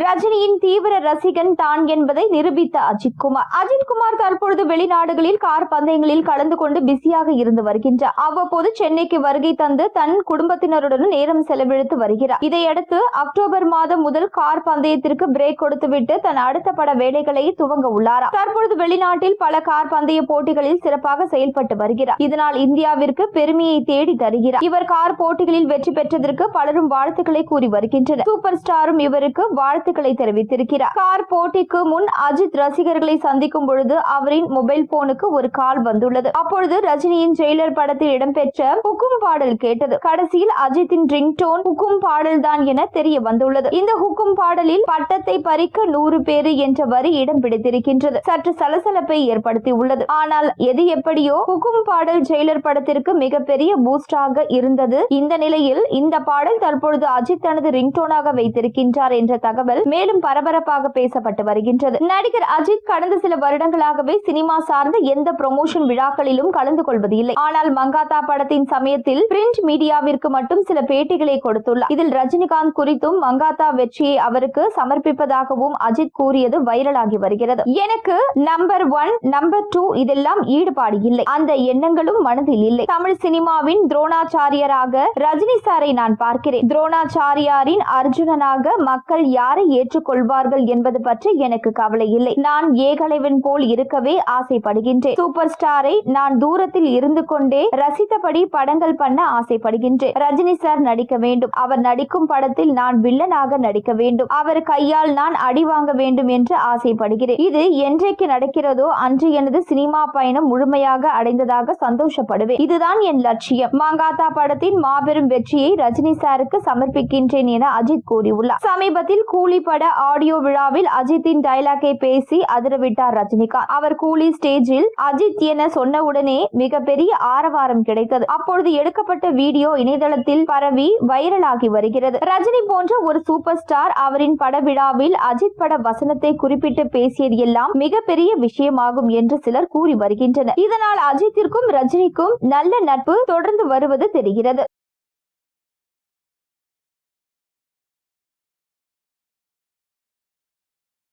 ரஜினியின் தீவிர ரசிகன் தான் என்பதை நிரூபித்த அஜித்குமார் அஜித்குமார் தற்பொழுது வெளிநாடுகளில் கார் பந்தயங்களில் கலந்து கொண்டு பிஸியாக இருந்து வருகின்றார். அவ்வப்போது சென்னைக்கு வருகை தந்து தன் குடும்பத்தினருடன் நேரம் செலவழித்து வருகிறார். இதையடுத்து அக்டோபர் மாதம் முதல் கார் பந்தயத்திற்கு பிரேக் கொடுத்துவிட்டு தன் அடுத்த பட வேலைகளை துவங்க உள்ளாரா. தற்பொழுது வெளிநாட்டில் பல கார் பந்தய போட்டிகளில் சிறப்பாக செயல்பட்டு வருகிறார். இதனால் இந்தியாவிற்கு பெருமையை தேடி தருகிறார். இவர் கார் போட்டிகளில் வெற்றி பெற்றதற்கு பலரும் வாழ்த்துக்களை கூறி வருகின்றனர். சூப்பர் ஸ்டாரும் இவருக்கு வாழ்த்து வாழ்த்துக்களை தெரிவித்திருக்கிறார். கார் போட்டிக்கு முன் அஜித் ரசிகர்களை சந்திக்கும் பொழுது அவரின் மொபைல் போனுக்கு ஒரு கால் வந்துள்ளது. அப்பொழுது ரஜினியின் ஜெயிலர் படத்தில் இடம்பெற்ற ஹுக்கும் பாடல் கேட்டது. கடைசியில் அஜித்தின் ரிங்டோன் ஹுக்கும் பாடல் தான் என தெரிய வந்துள்ளது. இந்த ஹுக்கும் பாடலில் பட்டத்தை பறிக்க நூறு பேரு என்ற வரி இடம் பிடித்திருக்கின்றது. சற்று சலசலப்பை ஏற்படுத்தி உள்ளது ஆனால் எது எப்படியோ ஹுக்கும் பாடல் ஜெயிலர் படத்திற்கு மிகப்பெரிய பூஸ்டாக இருந்தது. இந்த நிலையில் இந்த பாடல் தற்பொழுது அஜித் தனது ரிங்டோனாக வைத்திருக்கின்றார் என்ற தகவல் மேலும் பரபரப்பாக பேசப்பட்டு வருகின்றது. நடிகர் அஜித் கடந்த சில வருடங்களாகவே சினிமா சார்ந்த எந்த ப்ரொமோஷன் விழாக்களிலும் கலந்து கொள்வது இல்லை ஆனால் மங்காத்தா படத்தின் சமயத்தில் பிரிண்ட் மீடியாவிற்கு மட்டும் சில பேட்டிகளை கொடுத்துள்ளார். இதில் ரஜினிகாந்த் குறித்தும் மங்காத்தா வெற்றியை அவருக்கு சமர்ப்பிப்பதாகவும் அஜித் கூறியது வைரலாகி வருகிறது. எனக்கு நம்பர் ஒன் நம்பர் டூ இதெல்லாம் ஈடுபாடு இல்லை. அந்த எண்ணங்களும் மனதில் இல்லை. தமிழ் சினிமாவின் துரோணாச்சாரியராக ரஜினி சாரை நான் பார்க்கிறேன். துரோணாச்சாரியாரின் அர்ஜுனனாக மக்கள் யார் எவ்வாறு ஏற்றுக்கொள்வார்கள் என்பது பற்றி எனக்கு கவலை இல்லை. நான் ஏகலைவன் போல் இருக்கவே ஆசைப்படுகின்றேன். சூப்பர் ஸ்டாரை நான் தூரத்தில் இருந்து கொண்டே ரசித்தபடி படங்கள் பண்ண ஆசைப்படுகின்றேன். ரஜினி சார் நடிக்க வேண்டும். அவர் நடிக்கும் படத்தில் நான் வில்லனாக நடிக்க வேண்டும். அவர் கையால் நான் அடி வாங்க வேண்டும் என்று ஆசைப்படுகிறேன். இது என்றைக்கு நடக்கிறதோ அன்று எனது சினிமா பயணம் முழுமையாக அடைந்ததாக சந்தோஷப்படுவேன். இதுதான் என் லட்சியம். மாங்காத்தா படத்தின் மாபெரும் வெற்றியை ரஜினி சாருக்கு சமர்ப்பிக்கின்றேன் என அஜித் கூறியுள்ளார். சமீபத்தில் கூ கூலி பட ஆடியோ விழாவில் அஜித்தின் டைலாக்கை பேசி அதிரவிட்டார் ரஜினிகாந்த். அவர் கூலி ஸ்டேஜில் அஜித் என சொன்னவுடனே மிகப்பெரிய ஆரவாரம் கிடைத்தது. அப்பொழுது எடுக்கப்பட்ட வீடியோ இணையதளத்தில் பரவி வைரலாகி வருகிறது. ரஜினி போன்ற ஒரு சூப்பர் ஸ்டார் அவரின் பட விழாவில் அஜித் பட வசனத்தை குறிப்பிட்டு பேசியது எல்லாம் மிகப்பெரிய விஷயமாகும் என்று சிலர் கூறி வருகின்றனர். இதனால் அஜித்திற்கும் ரஜினிக்கும் நல்ல நட்பு தொடர்ந்து வருவது தெரிகிறது.